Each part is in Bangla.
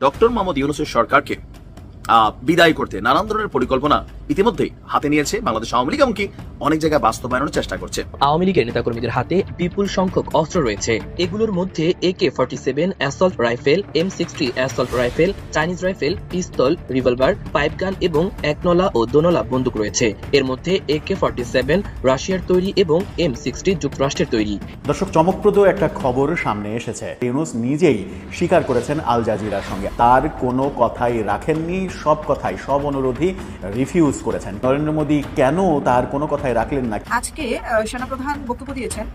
ডক্টর মোহাম্মদ ইউনুসের সরকারকে বিদায় করতে নানান ধরনের পরিকল্পনা ইতিমধ্যেই হাতে নিয়েছে বাংলাদেশ আওয়ামী লীগ এমনকি অনেক জায়গায় বাস্তবায়নের চেষ্টা করছে। আওয়ামী লীগের নেতাকর্মীদের হাতে বিপুল সংখ্যক অস্ত্র রয়েছে। এগুলোর মধ্যে AK forty seven assault rifle M sixty assault rifle Chinese rifle pistol revolver pipe gun এবং একনলা ও দোনলা বন্দুক রয়েছে। এর মধ্যে একে ফর্টি সেভেন রাশিয়ার তৈরি এবং এম সিক্সটি যুক্তরাষ্ট্রের তৈরি। দর্শক চমকপ্রদ একটা খবর সামনে এসেছে। ইউনুস নিজেই স্বীকার করেছেন আল জাজিরার সঙ্গে। তার কোনো কথাই রাখেননি সব কথাই সব অনুরোধই রিফিউজ করেছেন। নরেন্দ্র মোদী কেন তার কোনো কথাই রাখলেন না? আজকে সেনাপ্রধান বক্তব্য দিয়েছেন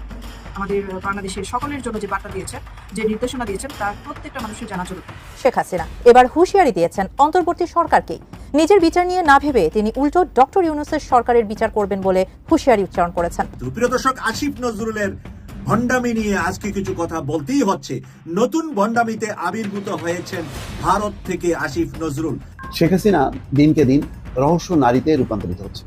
আমাদের বাংলাদেশের সকলের জন্য যে বার্তা দিয়েছেন যে নির্দেশনা দিয়েছেন তার প্রত্যেকটা মানুষের জানা জরুরি। শেখ হাসিনা এবার হুঁশিয়ারি দিয়েছেন অন্তর্বর্তী সরকারকে নিজের বিচার নিয়ে না ভেবে তিনি উল্টো ডক্টর ইউনুসের সরকারের বিচার করবেন বলে হুঁশিয়ারি উচ্চারণ করেছেন। প্রিয় দর্শক আসিফ নজরুলের ভণ্ডামি নিয়ে আজকে কিছু কথা বলতেই হচ্ছে। নতুন ভণ্ডামিতে আবির্ভূত হয়েছেন ভারত থেকে আসিফ নজরুল। শেখ হাসিনা দিনকে দিন রহস্য নারীতে রূপান্তরিত হচ্ছে।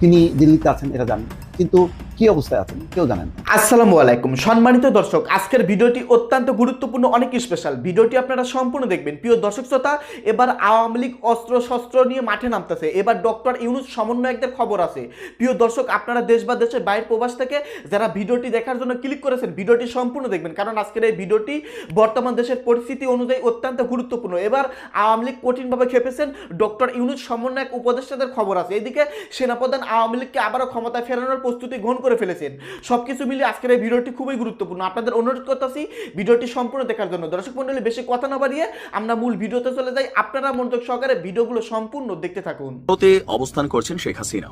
তিনি দিল্লিতে আছেন এটা জানেন। কিন্তু কি অবস্থায় আছেন? কেউ জানেন আসসালামু আলাইকুম। সম্মানিত দর্শক, আজকের ভিডিওটি অত্যন্ত গুরুত্বপূর্ণ, অনেক স্পেশাল ভিডিওটি আপনারা সম্পূর্ণ দেখবেন। প্রিয় দর্শক শ্রোতা, এবার আওয়ামী লীগ অস্ত্র শস্ত্র নিয়ে মাঠে নামতেছে। এবার ডক্টর ইউনুস সমন্বয়কদের খবর আছে। প্রিয় দর্শক, আপনারা দেশ বা দেশের বাইরের প্রবাস থেকে যারা ভিডিওটি দেখার জন্য ক্লিক করেছেন, ভিডিওটি সম্পূর্ণ দেখবেন। কারণ আজকের এই ভিডিওটি বর্তমান দেশের পরিস্থিতি অনুযায়ী অত্যন্ত গুরুত্বপূর্ণ। এবার আওয়ামী লীগ কঠিনভাবে খেপেছেন ডক্টর ইউনুস সমন্বয়ক উপদেষ্টাদের খবর আছে। এদিকে সেনাপ্রধান আওয়ামী লীগকে আবারও ক্ষমতায় ফেরানোর প্রস্তুতি গ্রহণ করে ফেলেছেন। সবকিছু মিলিয়ে আজকের এই ভিডিওটি খুবই গুরুত্বপূর্ণ। আপনাদের অনুরোধ করতেছি ভিডিওটি সম্পূর্ণ দেখার জন্য। দর্শক মন্ডলী, বেশি কথা না বাড়িয়ে আমরা মূল ভিডিওতে চলে যাই। আপনারা মনোযোগ সহকারে ভিডিওগুলো সম্পূর্ণ দেখতে থাকুন। ভারতে অবস্থান করছেন শেখ হাসিনা।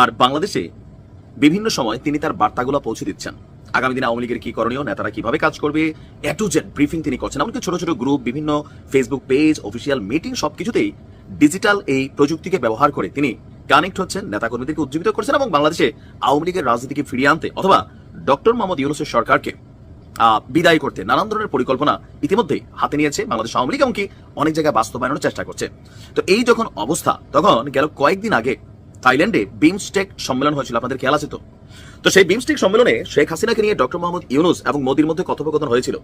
আর বাংলাদেশে বিভিন্ন সময় তিনি তার বার্তাগুলো পৌঁছে দিচ্ছেন। আগামী দিনে আওয়ামী লীগের কি করণীয়, নেতারা কীভাবে কাজ করবে, এ টু জেড ব্রিফিং তিনি করছেন। এমনকি ছোট ছোট গ্রুপ বিভিন্ন ফেসবুক পেজ অফিসিয়াল মিটিং সবকিছুতেই ডিজিটাল এই প্রযুক্তিকে ব্যবহার করে তিনি কানেক্ট হচ্ছেন, নেতাকর্মীদেরকে উজ্জীবিত করছেন এবং বাংলাদেশে আওয়ামী লীগের রাজনীতিকে ফিরিয়ে আনতে অথবা ডক্টর মোহাম্মদ ইউনুসের সরকারকে বিদায় করতে নানান ধরনের পরিকল্পনা ইতিমধ্যেই হাতে নিয়েছে বাংলাদেশ আওয়ামী লীগ এমনকি অনেক জায়গায় বাস্তবায়নের চেষ্টা করছে। তো এই যখন অবস্থা, তখন গেল কয়েকদিন আগে থাইল্যান্ডে বিমস্টেক সম্মেলন হয়েছিল, আপনাদের খেয়াল আছে তো? তো সেই বিমস্টেক সম্মেলনে শেখ হাসিনাকে নিয়ে ডক্টর মোহাম্মদ ইউনুস এবং মোদির মধ্যে কথোপকথন হয়েছিল।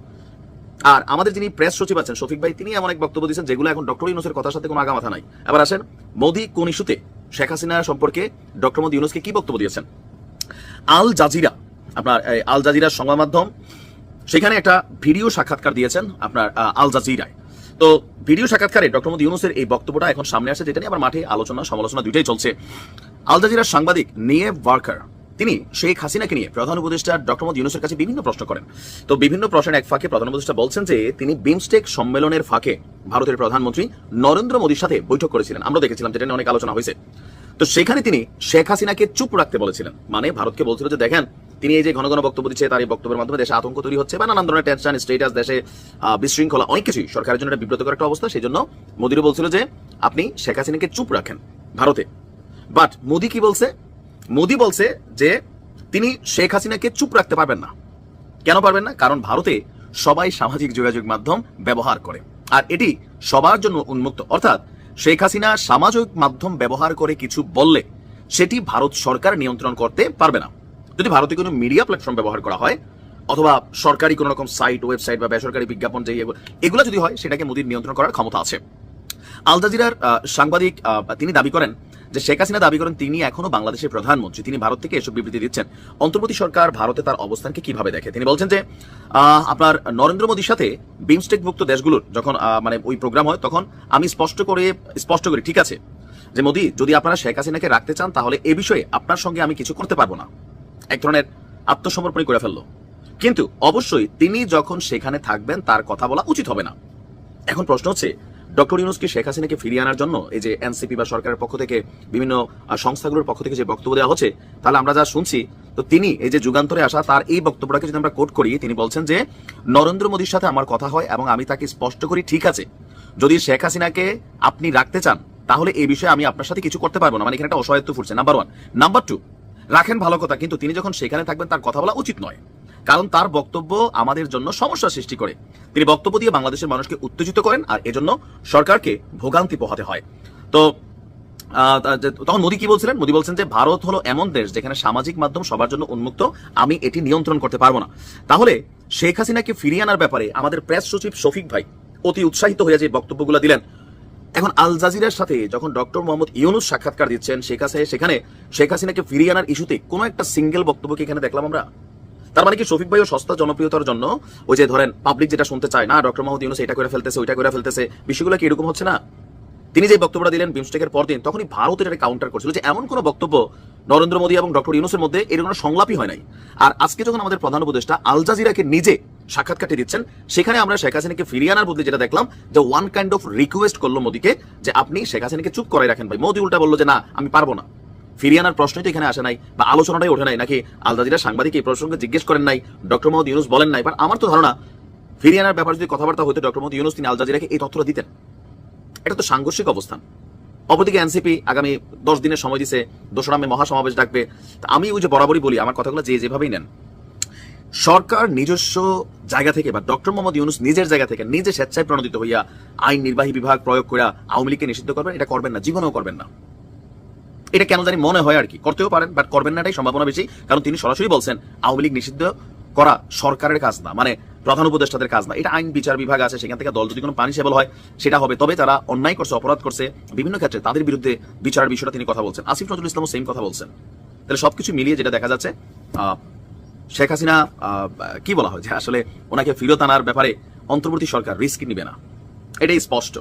আর আমাদের যিনি প্রেস সচিব আছেন, শফিক ভাই, তিনি এমন এক বক্তব্য দিয়েছেন যেগুলো এখন ডক্টর ইউনুসের কথার সাথে কোনো আগামাথা নাই। এবার আসেন, মোদি কোন ইস্যুতে শেখ হাসিনা সম্পর্কে ডক্টর মোদি ইউনুসকে কি বক্তব্য দিয়েছেন? আল জাজিরা, আপনার আল জাজিরার সংবাদ মাধ্যম, সেখানে একটা ভিডিও সাক্ষাৎকার দিয়েছেন আপনার আল জাজিরায়। তো ভিডিও সাক্ষাৎকারে ডক্টর মোদী ইউনুসের এই বক্তব্যটা এখন সামনে আসে, যেটা নিয়ে আবার মাঠে আলোচনা, সমালোচনা দুইটাই চলছে। আল জাজিরার সাংবাদিক নিয়ে ওয়ার্কার, তিনি শেখ হাসিনাকে নিয়ে প্রধান উপদেষ্টা ডক্টর মোদী ইউনুসের কাছে বিভিন্ন প্রশ্ন করেন। তো বিভিন্ন প্রশ্নের এক ফাঁকে প্রধান উপদেষ্টা বলছেন যে, তিনি বিমস্টেক সম্মেলনের ফাঁকে ভারতের প্রধানমন্ত্রী নরেন্দ্র মোদীর সাথে বৈঠক করেছিলেন। আমরা দেখেছিলাম যেটা নিয়ে অনেক আলোচনা হয়েছে। তো সেখানে তিনি শেখ হাসিনাকে চুপ রাখতে বলেছিলেন। মানে ভারতকে বলছিল যে, দেখেন, তিনি এই যে ঘন ঘন বক্তব্য দিচ্ছে, তার এই বক্তব্যের মাধ্যমে দেশে আতঙ্ক তৈরি হচ্ছে, বা নানান ধরনের টেনশন স্টেটাস দেশে বিশৃঙ্খলা, অনেক কিছুই। সরকারের জন্য একটা বিব্রতকর একটা অবস্থা। সেই জন্য মোদিরও বলছিল যে, আপনি শেখ হাসিনাকে চুপ রাখেন ভারতে। বাট মোদি কি বলছে? মোদি বলছে যে, তিনি শেখ হাসিনাকে চুপ রাখতে পারবেন না। কেন পারবেন না? কারণ ভারতে সবাই সামাজিক যোগাযোগ মাধ্যম ব্যবহার করে। আর এটি সবার জন্য উন্মুক্ত। অর্থাৎ শেখ হাসিনা সামাজিক মাধ্যম ব্যবহার করে কিছু বললে সেটি ভারত সরকার নিয়ন্ত্রণ করতে পারবে না। যদি ভারতে কোনো মিডিয়া প্ল্যাটফর্ম ব্যবহার করা হয়, অথবা সরকারি কোনো রকম সাইট, ওয়েবসাইট বা বেসরকারি বিজ্ঞাপন যে এগুলো- যদি হয়, সেটাকে মোদীর নিয়ন্ত্রণ করার ক্ষমতা আছে। আল জাজিরার সাংবাদিক তিনি দাবি করেন যে শেখ হাসিনা দাবি করেন তিনি এখনও বাংলাদেশের প্রধানমন্ত্রী। তিনি ভারত থেকে এসব বিবৃতি দিচ্ছেন। অন্তর্বর্তী সরকার ভারতে তার অবস্থানকে কীভাবে দেখে? তিনি বলছেন যে আপনার নরেন্দ্র মোদীর সাথে বিমস্টেকভুক্ত দেশগুলোর যখন মানে ওই প্রোগ্রাম হয়, তখন আমি স্পষ্ট করে, স্পষ্ট করি, ঠিক আছে? যে মোদী, যদি আপনারা শেখ হাসিনাকে রাখতে চান, তাহলে এ বিষয়ে আপনার সঙ্গে আমি কিছু করতে পারব না। এক ধরনের আত্মসমর্পণই করে ফেলল। কিন্তু অবশ্যই তিনি যখন সেখানে থাকবেন, তার কথা বলা উচিত হবে না। এখন প্রশ্ন হচ্ছে ডক্টর ইউনুসকে শেখ হাসিনাকে ফিরিয়ে আনার জন্য এই যে এনসিপি বা সরকারের পক্ষ থেকে বিভিন্ন সংস্থাগুলোর পক্ষ থেকে যে বক্তব্য দেওয়া হচ্ছে, তাহলে আমরা যা শুনছি, তো তিনি এই যে যুগান্তরে আসা তার এই বক্তব্যটাকে যদি আমরা কোট করি, তিনি বলছেন যে, নরেন্দ্র মোদীর সাথে আমার কথা হয় এবং আমি তাকে স্পষ্ট করি, ঠিক আছে। যদি শেখ হাসিনাকে আপনি রাখতে চান, তাহলে এই বিষয়ে আমি আপনার সাথে কিছু করতে পারব না। মানে এখানে একটা অসহায়ত্ব ফুটছে নাম্বার ওয়ান নাম্বার টু রাখেন ভালো কথা, কিন্তু তিনি যখন সেখানে থাকবেন, তার কথা বলা উচিত নয়। কারণ তার বক্তব্য আমাদের জন্য সমস্যা সৃষ্টি করে। তিনি বক্তব্য দিয়ে বাংলাদেশের মানুষকে উত্তেজিত করেন আর এজন্য সরকারকে ভোগান্তি পোহাতে হয়। তো তখন মোদী কি বলছিলেন? মোদী বলছেন যে, ভারত হলো এমন দেশ যেখানে সামাজিক মাধ্যম সবার জন্য উন্মুক্ত, আমি এটি নিয়ন্ত্রণ করতে পারব না। তাহলে শেখ হাসিনাকে ফিরিয়ে আনার ব্যাপারে আমাদের প্রেস সচিব শফিক ভাই অতি উৎসাহিত হয়ে যে বক্তব্যগুলো দিলেন। এখন আল জাজিরার সাথে যখন ডক্টর মোহাম্মদ ইউনুস সাক্ষাৎকার দিচ্ছেন শেখ হাসিনা, সেখানে শেখ হাসিনাকে ফিরিয়ে আনার ইস্যুতে কোনো একটা সিঙ্গেল বক্তব্য কি এখানে দেখলাম আমরা? তার মানে কি শফিক ভাইও সস্তা, জনপ্রিয়তার জন্য ওই যে ধরেন পাবলিক যেটা শুনতে চায়, না ডক্টর মোহাম্মদ ইউনুস এটা করে ফেলতেছে, ওইটা করে ফেলতেছে। বিষয়গুলো কি এরকম হচ্ছে না? তিনি যে বক্তব্যটা দিলেন, বিমস্টেকের পরদিন, তখনই ভারত এটা কাউন্টার করছিল যে এমন কোনো বক্তব্য নরেন্দ্র মোদী এবং ডক্টর ইউনুসের মধ্যে এর কোনো সংলাপই হয় নাই। আর আজকে যখন আমাদের প্রধান উপদেষ্টা আল জাজিরাকে নিজে সাক্ষাৎকারটি দিচ্ছেন, সেখানে আমরা শেখ হাসিনাকে ফিরিয়ে আনার বদলে যেটা দেখলাম, যে ওয়ান কাইন্ড অফ রিকোয়েস্ট করল মোদীকে, যে আপনি শেখ হাসিনাকে চুপ করাই রাখেন ভাই। মোদী উল্টা বলল যে, না, আমি পারব না। ফিরিয়ে আনার প্রশ্নই তো এখানে আসে নাই বা আলোচনাটাই ওঠে নাই। নাকি আল জাজিরা সাংবাদিক এই প্রসঙ্গে জিজ্ঞেস করেন নাই? ডক্টর মোহাম্মদ ইউনুস বলেন নাই। বাট আমার তো ধারণা, ফিরিয়ে আনার ব্যাপারে যদি কথাবার্তা হতো, ডক্টর মোহাম্মদ ইউনুস তিনি আলজাজিরাকে এই তথ্যটা দিতেন। এটা তো সাংঘর্ষিক অবস্থান। অপরদিকে এনসিপি আগামী দশ দিনের সময় দিছে দোসরা মে মহাসমাবেশ ডাকবে। আমি ওই যে বরাবরই বলি, আমার কথাগুলো যে যেভাবেই নেন। সরকার নিজস্ব জায়গা থেকে বা ডক্টর মোহাম্মদ ইউনুস নিজের জায়গা থেকে নিজে স্বেচ্ছায় প্রণোদিত হইয়া আইন নির্বাহী বিভাগ প্রয়োগ করে আওয়ামী লীগকে নিষিদ্ধ করবেন, এটা করবেন না, জীবনেও করবেন না। এটা কেন জানি মনে হয় আর কি। করতেও পারেন বাট করবেন না এটাই সম্ভাবনা বেশি, কারণ তিনি সরাসরি বলছেন, আওয়ামী লীগ নিষিদ্ধ করা সরকারের কাজ না মানে প্রধান উপদেষ্টাদের কাজ না। এটা আইন বিচার বিভাগ আছে, সেখান থেকে দল যদি কোনো পানিশেবল হয়, সেটা হবে। তবে তারা অন্যায় করছে, অপরাধ করছে, বিভিন্ন ক্ষেত্রে তাদের বিরুদ্ধে বিচারের বিষয়টা তিনি কথা বলছেন। আসিফ নজরুল ইসলামও সেম কথা বলছেন। তাহলে সবকিছু মিলিয়ে যেটা দেখা যাচ্ছে শেখ হাসিনা কি বলা হয় যে আসলে ওনাকে ফিরত আনার ব্যাপারে অন্তর্বর্তী সরকার রিস্ক নিবে না। এটাই স্পষ্ট।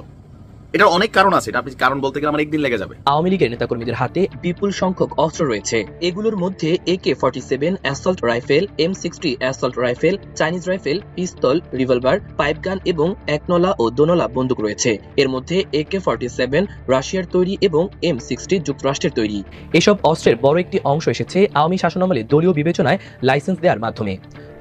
এটার অনেক কারণ আছে, এটা আপনি কারণ বলতে গেলে আমার একদিন লেগে যাবে। আওয়ামী লীগের নেতাকর্মীদের হাতে বিপুল সংখ্যক অস্ত্র রয়েছে। এগুলোর মধ্যে AK forty seven assault rifle, M sixty assault rifle, Chinese rifle, pistol, revolver pipe gun এবং একনলা ও দোনলা বন্দুক রয়েছে। এর মধ্যে একে ফর্টি সেভেন রাশিয়ার তৈরি এবং এম সিক্সটি যুক্তরাষ্ট্রের তৈরি। এসব অস্ত্রের বড় একটি অংশ এসেছে আওয়ামী শাসনামলে দলীয় বিবেচনায় লাইসেন্স দেওয়ার মাধ্যমে।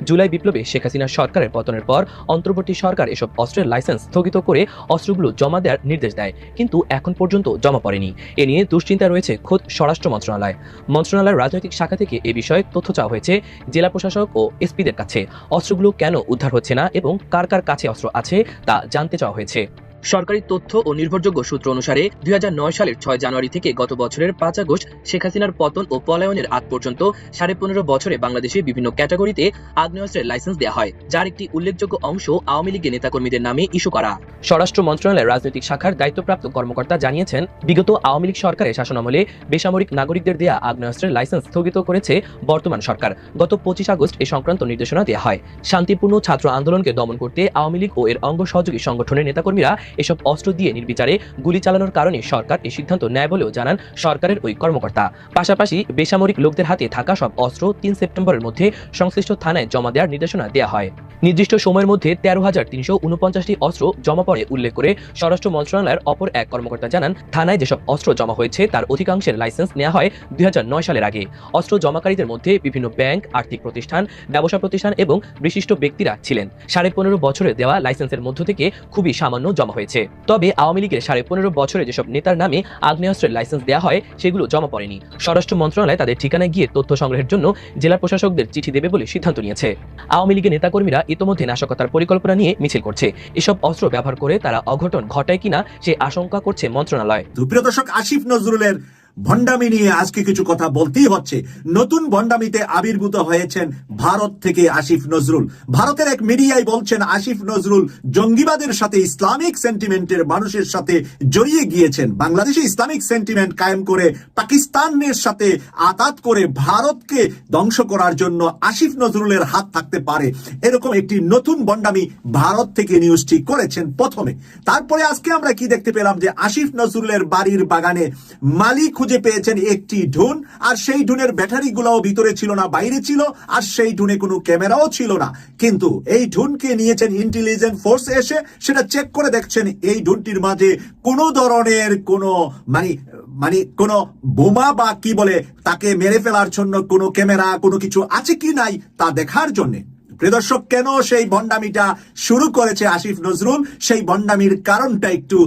জুলাই বিপ্লবে শেখ হাসিনার সরকারের পতনের পর অন্তর্বর্তী সরকার এসব অস্ত্রের লাইসেন্স স্থগিত করে অস্ত্রগুলো জমা দেওয়ার নির্দেশ দেয়, কিন্তু এখন পর্যন্ত জমা পড়েনি। এ নিয়ে দুশ্চিন্তা রয়েছে খোদ স্বরাষ্ট্র মন্ত্রণালয়। মন্ত্রণালয়ের রাজনৈতিক শাখা থেকে এ বিষয়ে তথ্য চাওয়া হয়েছে জেলা প্রশাসক ও এসপিদের কাছে। অস্ত্রগুলো কেন উদ্ধার হচ্ছে না এবং কার কার কাছে অস্ত্র আছে তা জানতে চাওয়া হয়েছে। সরকারি তথ্য ও নির্ভরযোগ্য সূত্র অনুসারে দুই হাজার নয় সালের ছয় জানুয়ারি থেকে গত বছরের পাঁচ আগস্ট শেখ হাসিনার পতন ও পলায়নের আগ পর্যন্ত সাড়ে পনেরো বছরে বাংলাদেশে বিভিন্ন ক্যাটাগরিতে আগ্নেয়াস্ত্রের লাইসেন্স দেওয়া হয়, যার একটি উল্লেখযোগ্য অংশ আওয়ামী লীগের নেতাকর্মীদের নামে ইস্যু করা। স্বরাষ্ট্র মন্ত্রণালয়ের রাজনৈতিক শাখার দায়িত্বপ্রাপ্ত কর্মকর্তা জানিয়েছেন, বিগত আওয়ামী লীগ সরকারের শাসনামলে বেসামরিক নাগরিকদের দেয়া আগ্নেয়াস্ত্রের লাইসেন্স স্থগিত করেছে বর্তমান সরকার। গত পঁচিশ আগস্ট এ সংক্রান্ত নির্দেশনা দেওয়া হয়। শান্তিপূর্ণ ছাত্র আন্দোলনকে দমন করতে আওয়ামী লীগ ও এর অঙ্গ সহযোগী সংগঠনের নেতাকর্মীরা এসব অস্ত্র দিয়ে নির্বিচারে গুলি চালানোর কারণে সরকার এই সিদ্ধান্ত নেয় বলেও জানান সরকারের ওই কর্মকর্তা। পাশাপাশি বেসামরিক লোকদের হাতে থাকা সব অস্ত্র তিন সেপ্টেম্বরের মধ্যে সংশ্লিষ্ট থানায় জমা দেওয়ার নির্দেশনা দেওয়া হয়। নির্দিষ্ট সময়ের মধ্যে তেরো হাজার তিনশো উনপঞ্চাশটি অস্ত্র জমা পড়ে উল্লেখ করে স্বরাষ্ট্র মন্ত্রণালয়ের অপর এক কর্মকর্তা জানান, থানায় যেসব অস্ত্র জমা হয়েছে তার অধিকাংশের লাইসেন্স নেওয়া হয় দুই নয় সালের আগে। অস্ত্র জমাকারীদের মধ্যে বিভিন্ন ব্যাংক, আর্থিক প্রতিষ্ঠান, ব্যবসা প্রতিষ্ঠান এবং বিশিষ্ট ব্যক্তিরা ছিলেন। সাড়ে পনেরো বছরে দেওয়া লাইসেন্সের মধ্য থেকে খুবই সামান্য জমা হয়েছে। তবে আওয়ামী লীগের সাড়ে পনেরো বছরে যেসব নেতার নামে আগ্নেয়াস্ত্রের লাইসেন্স দেওয়া হয়, সেগুলো জমা পড়েনি। স্বরাষ্ট্র মন্ত্রণালয় তাদের ঠিকানায় গিয়ে তথ্য সংগ্রহের জন্য জেলা প্রশাসকদের চিঠি দেবে বলে সিদ্ধান্ত নিয়েছে। আওয়ামী লীগের নেতাকর্মীরা ইতোমধ্যে নাশকতার পরিকল্পনা নিয়ে মিছিল করছে। এসব অস্ত্র ব্যবহার করে তারা অঘটন ঘটায় কিনা সে আশঙ্কা করছে মন্ত্রণালয়। দর্শক, আসিফ নজরুলের ভণ্ডামি নিয়ে আজকে কিছু কথা বলতেই হচ্ছে। নতুন ভণ্ডামিতে আবির্ভূত হয়েছেন ভারত থেকে আসিফ নজরুল। ভারতের এক মিডিয়ায় বলছেন, আসিফ নজরুল জঙ্গিবাদের সাথে ইসলামিক সেন্টিমেন্টের মানুষের সাথে জড়িয়ে গিয়েছেন। বাংলাদেশে ইসলামিক সেন্টিমেন্ট কায়েম করে পাকিস্তানের সাথে আতাত করে ভারতকে ধ্বংস করার জন্য আসিফ নজরুলের হাত থাকতে পারে। এরকম একটি নতুন বন্ডামি ভারত থেকে নিউজটি করেছেন প্রথমে। তারপরে আজকে আমরা কি দেখতে পেলাম যে আসিফ নজরুলের বাড়ির বাগানে মালি খুঁজে পেয়েছেন একটি ঢুন, আর সেই ঢুনের ব্যাটারি গুলাও ভিতরে ছিল না, বাইরে ছিল, আর সেই ঢুনে কোনো ক্যামেরাও ছিল না। কিন্তু এই ঢুনকে নিয়েছেন ইন্টেলিজেন্ট ফোর্স এসে সেটা চেক করে দেখছেন এই ঢুনটির মাঝে কোনো ধরনের কোনো মানে মানে কোনো বোমা বা কি বলে তাকে মেরে ফেলার জন্য কোনো ক্যামেরা, কোনো কিছু আছে কি নাই তা দেখার জন্যে। প্রিয়দর্শক কেন সেই বন্ডামিটা শুরু করেছে আসিফ নজরুল? সেই বন্ডামির কারণটা একটু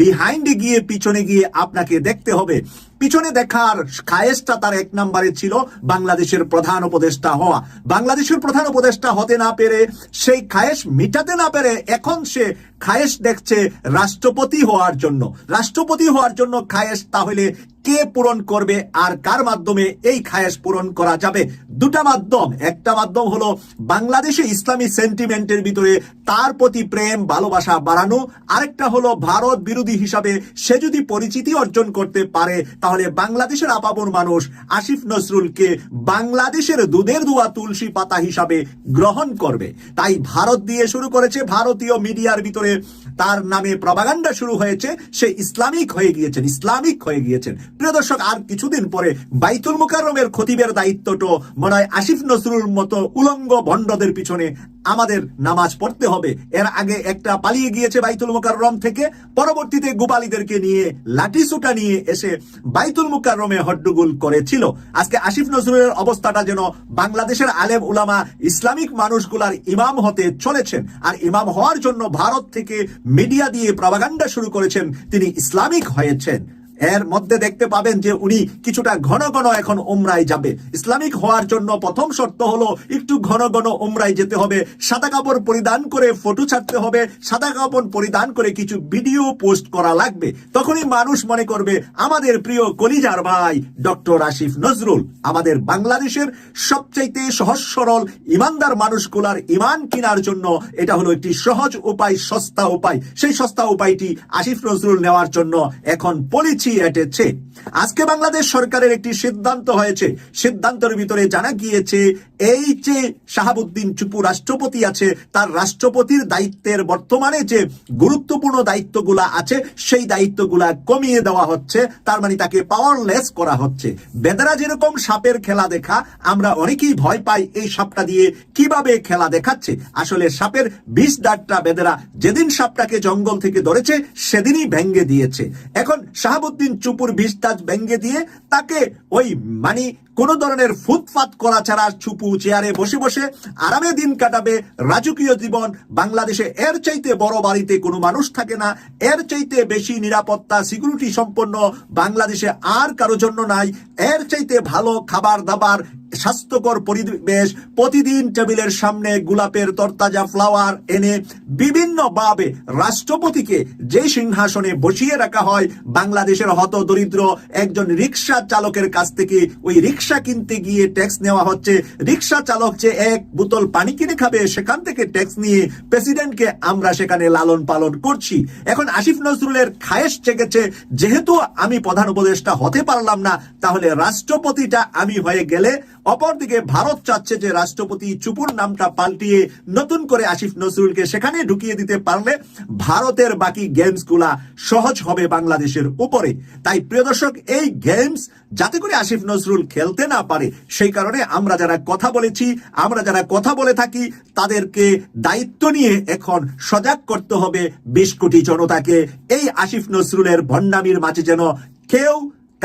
বিহাইন্ডে গিয়ে, পিছনে গিয়ে আপনাকে দেখতে হবে। পিছনে দেখার খায়েসটা তার এক নম্বরে ছিল, বাংলাদেশের প্রধান উপদেষ্টা হওয়া। বাংলাদেশের প্রধান উপদেষ্টা হতে না পেরে সেই খায়েস মিটাতে না পেরে এখন সে খায়েস দেখছে রাষ্ট্রপতি হওয়ার জন্য। রাষ্ট্রপতি হওয়ার জন্য খায়েস তাহলে কে পূরণ করবে আর কার মাধ্যমে এই খায়েস পূরণ করা যাবে? দুটা মাধ্যম। একটা মাধ্যম হলো বাংলাদেশে ইসলামী সেন্টিমেন্টের ভিতরে তার প্রতি প্রেম, ভালোবাসা বাড়ানো। আরেকটা হলো ভারত বিরোধী হিসাবে সে যদি পরিচিতি অর্জন করতে পারে তাহলে বাংলাদেশের আপাবন মানুষ আসিফ নজরুলকে বাংলাদেশের দুধের দুয়া তুলসী পাতা হিসাবে গ্রহণ করবে। তাই ভারত দিয়ে শুরু করেছে ভারতীয় মিডিয়ার ভিতরে তার নামে প্রবাগান্ডা শুরু হয়েছে, সে ইসলামিক হয়ে গিয়েছেন, ইসলামিক হয়ে গিয়েছেন। প্রিয় দর্শক, আর কিছুদিন পরে বাইতুল মুকাররমের খতিবের দায়িত্বটো মনে হয় আসিফ নজরুল মতো উলঙ্গ ভণ্ডদের পিছনে আমাদের নামাজ পড়তে হবে। এর আগে একটা পালিয়ে গিয়েছে বাইতুল মুকাররম থেকে, পরবর্তীতে গোপালীদেরকে নিয়ে লাঠি সুটা নিয়ে এসে বাইতুল মুকাররমে হড্ডুগুল করেছিল। আজকে আসিফ নজরুলের অবস্থাটা যেন বাংলাদেশের আলেম উলামা, ইসলামিক মানুষগুলার ইমাম হতে চলেছেন। আর ইমাম হওয়ার জন্য ভারত থেকে মিডিয়া দিয়ে প্রবাগান্ডা শুরু করেছেন তিনি ইসলামিক হয়েছেন। এর মধ্যে দেখতে পাবেন যে উনি কিছুটা ঘন ঘন এখন উমরায় যাবে। ইসলামিক হওয়ার জন্য প্রথম শর্ত হলো একটু ঘন ঘন উমরায় যেতে হবে। সাদা কাপড় পরিধান করে ফটো ছাড়তে হবে। সাদা কাপড় পরিধান করে কিছু ভিডিও পোস্ট করা লাগবে। তখনই মানুষ মনে করবে, আমাদের প্রিয় কলিজার ভাই, ডক্টর আসিফ নজরুল, আমাদের বাংলাদেশের সবচাইতে সহজ সরল ইমানদার মানুষগুলার ইমান কেনার জন্য এটা হলো একটি সহজ উপায়, সস্তা উপায়। সেই সস্তা উপায়টি আসিফ নজরুল নেওয়ার জন্য এখন পলিচি এটেছে আজকে বাংলাদেশ সরকারের একটি সিদ্ধান্ত হয়েছে। সিদ্ধান্তের ভিতরে জানা গিয়েছে এই যে শাহাবুদ্দিন চুপু রাষ্ট্রপতি আছে, তার রাষ্ট্রপতির দায়িত্বের বর্তমানে যে গুরুত্বপূর্ণ দায়িত্বগুলা আছে, সেই দায়িত্বগুলা কমিয়ে দেওয়া হচ্ছে। তার মানে তাকে পাওয়ারলেস করা হচ্ছে। বেদারা যেরকম সাপের খেলা দেখা, আমরা অনেকেই ভয় পাই এই সাপটা দিয়ে কীভাবে খেলা দেখাচ্ছে। আসলে সাপের বিষ দাঁতটা বেদেরা যেদিন সাপটাকে জঙ্গল থেকে ধরেছে, সেদিনই ভেঙ্গে দিয়েছে। এখন শাহাবুদ্দিন চুপুর বিষ দাঁত ভেঙ্গে দিয়ে তাকে ওই মানে কোন ধরনের ফুটফাত করা ছাড়া ছুপু চেয়ারে বসে বসে আরামে দিন কাটাবে রাজকীয় জীবন। বাংলাদেশে এর চাইতে বড় বাড়িতে কোনো মানুষ থাকে না। এর চাইতে বেশি নিরাপত্তা সিকিউরিটি সম্পন্ন বাংলাদেশে আর কারও জন্য নাই। এর চাইতে ভালো খাবার দাবার স্বাস্থ্যকর পরিবেশ প্রতিদিন টেবিলের সামনে গোলাপের তরতাজা ফ্লাওয়ার এনে বিভিন্ন ভাবে রাষ্ট্রপতিকে যে সিংহাসনে বসিয়ে রাখা হয়, বাংলাদেশের হত দরিদ্র একজন রিক্সা চালকের কাছ থেকে ওই রিক্সা কিনতে গিয়ে ট্যাক্স নেওয়া হচ্ছে। রিক্সা চালক যে এক বোতল পানি কিনে খাবে, সেখান থেকে ট্যাক্স নিয়ে প্রেসিডেন্টকে আমরা সেখানে লালন পালন করছি। এখন আসিফ নজরুলের খায়েশ জেগেছে, যেহেতু আমি প্রধান উপদেষ্টা হতে পারলাম না, তাহলে রাষ্ট্রপতিটা আমি হয়ে গেলে অপরদিকে ভারত চাচ্ছে যে রাষ্ট্রপতি চুপুর নামটা পাল্টিয়ে নতুন করে আসিফ নজরুলকে সেখানে ঢুকিয়ে দিতে পারলে ভারতের বাকি গেমসগুলা সহজ হবে বাংলাদেশের উপরে। তাই প্রিয় দর্শক, এই গেমস যাতে করে আসিফ নজরুল খেলতে না পারে, সেই কারণে আমরা যারা কথা বলেছি, আমরা যারা কথা বলে থাকি, তাদেরকে দায়িত্ব নিয়ে এখন সজাগ করতে হবে বিশ কোটি জনতাকে। এই আসিফ নজরুলের ভণ্ডামির মাঝে যেন কেউ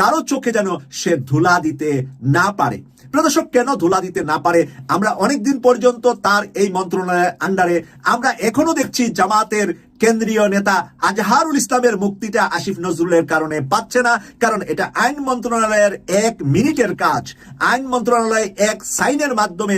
কারও চোখে যেন সে ধুলা দিতে না পারে। প্রদর্শক কেন ধুলা দিতে না পারে? আমরা অনেকদিন পর্যন্ত তার এই মন্ত্রণালয়ের আন্ডারে। আমরা এখনও দেখছি জামাতের কেন্দ্রীয় নেতা আজহারুল ইসলামের মুক্তিটা আসিফ নজরুলের কারণে পাচ্ছে না, কারণ এটা আইন মন্ত্রণালয়ের এক মিনিটের কাজ। আইন মন্ত্রণালয় এক সাইনের মাধ্যমে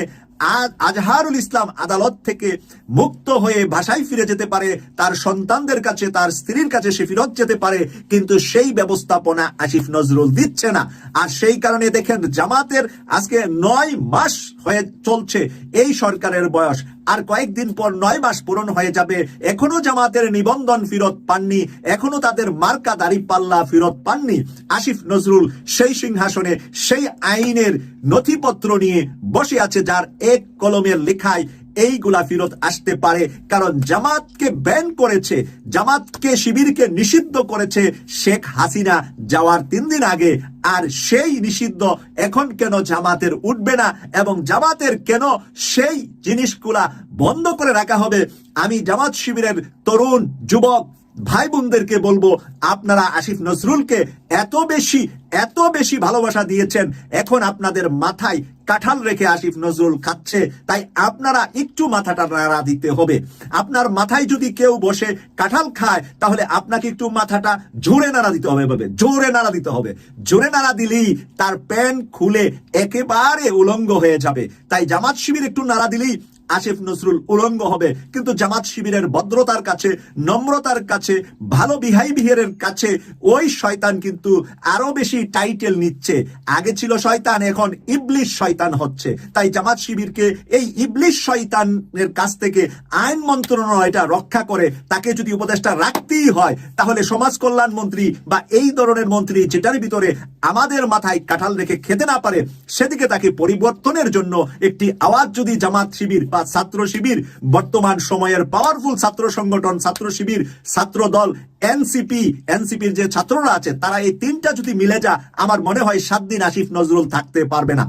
আজহারুল ইসলাম আদালত থেকে মুক্ত হয়ে ভাষায় ফিরে যেতে পারে, তার সন্তানদের কাছে, তার স্ত্রীর কাছে সে ফিরত যেতে পারে, কিন্তু সেই ব্যবস্থাপনা আসিফ নজরুল দিচ্ছে না। আর সেই কারণে দেখেন, জামাতের আজকে নয় মাস হয়ে চলছে এই সরকারের বয়স। আর কয়েকদিন পর নয় মাস পূরণ হয়ে যাবে। এখনও জামাতের নিবন্ধন ফিরত পাননি। এখনও তাদের মার্কা দাড়ি পাল্লা ফিরত পাননি। আসিফ নজরুল সেই সিংহাসনে সেই আইনের নথিপত্র নিয়ে বসে আছে, যার এক কলমের লেখায় এইগুলা ফিরত আসতে পারে। কারণ জামাতকে ব্যান করেছে, জামাতকে, শিবিরকে নিষিদ্ধ করেছে শেখ হাসিনা যাওয়ার তিন দিন আগে। আর সেই নিষিদ্ধ এখন কেন জামাতের উঠবে না এবং জামাতের কেন সেই জিনিসগুলা বন্ধ করে রাখা হবে? আমি জামাত শিবিরের তরুণ, যুবক ভাই বোনদেরকে বলব, আপনারা আসিফ নজরুলকে এত বেশি এত বেশি ভালোবাসা দিয়েছেন, এখন আপনাদের মাথায় কাঁঠাল রেখে আসিফ নজরুল খাচ্ছে, তাই আপনারা একটু মাথাটা নাড়া দিতে হবে। আপনার মাথায় যদি কেউ বসে কাঁঠাল খায়, তাহলে আপনাকে একটু মাথাটা জোরে নাড়া দিতে হবে ভাবে জোরে নাড়া দিতে হবে। জোরে নাড়া দিলেই তার প্যান খুলে একেবারে উলঙ্গ হয়ে যাবে। তাই জামাত শিবির একটু নাড়া দিলেই আসিফ নজরুল উলঙ্গ হবে। কিন্তু জামাত শিবিরের ভদ্রতার কাছে, নম্রতার কাছে, ভালো বিহাই বিহেরের কাছে ওই শয়তান কিন্তু আরও বেশি টাইটেল নিচ্ছে। আগে ছিল শয়তান, এখন ইবলিশ শয়তান হচ্ছে। তাই জামাত শিবিরকে এই ইবলিশ শয়তানের কাছ থেকে আইন মন্ত্রণালয়টা রক্ষা করে তাকে যদি উপদেষ্টা রাখতেই হয়, তাহলে সমাজ কল্যাণ মন্ত্রী বা এই ধরনের মন্ত্রী যেটার ভিতরে আমাদের মাথায় কাঁঠাল রেখে খেতে না পারে, সেদিকে তাকে পরিবর্তনের জন্য একটি আওয়াজ যদি জামাত শিবির বা ছাত্র শিবির, বর্তমান সময়ের পাওয়ারফুল ছাত্র সংগঠন ছাত্র শিবির, ছাত্র দল এনসিপি এনসিপির যে ছাত্ররা আছে, তারা এই তিনটা যদি মিলে যা আমার মনে হয় সাত দিন আসিফ নজরুল থাকতে পারবে না।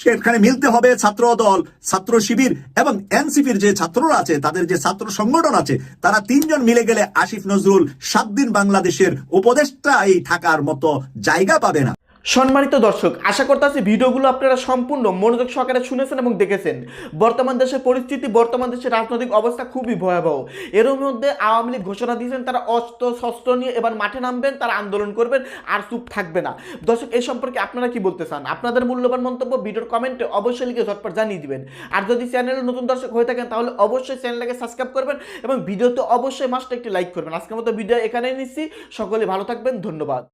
সেখানে মিলতে হবে ছাত্র দল, ছাত্র শিবির এবং এনসিপির যে ছাত্ররা আছে, তাদের যে ছাত্র সংগঠন আছে, তারা তিনজন মিলে গেলে আসিফ নজরুল সাত দিন বাংলাদেশের উপদেষ্টা এই থাকার মতো জায়গা পাবে না। সম্মানিত দর্শক, আশা করতেছি ভিডিওগুলো আপনারা সম্পূর্ণ মনোযোগ সহকারে শুনেছেন এবং দেখেছেন। বর্তমান দেশের পরিস্থিতি, বর্তমান দেশের রাজনৈতিক অবস্থা খুবই ভয়াবহ। এর মধ্যে আওয়ামী লীগ ঘোষণা দিয়েছেন, তারা অস্ত্র, শস্ত্র নিয়ে এবার মাঠে নামবেন, তারা আন্দোলন করবেন, আর চুপ থাকবে না। দর্শক এই সম্পর্কে আপনারা কি বলতে চান? আপনাদের মূল্যবান মন্তব্য ভিডিওর কমেন্টে অবশ্যই লিখে ঝটপট জানিয়ে দিবেন। আর যদি চ্যানেলে নতুন দর্শক হয়ে থাকেন, তাহলে অবশ্যই চ্যানেলটাকে সাবস্ক্রাইব করবেন এবং ভিডিওতে অবশ্যই মাস্ট একটি লাইক করবেন। আজকের মতো ভিডিও এখানেই নিচ্ছি। সকলে ভালো থাকবেন, ধন্যবাদ।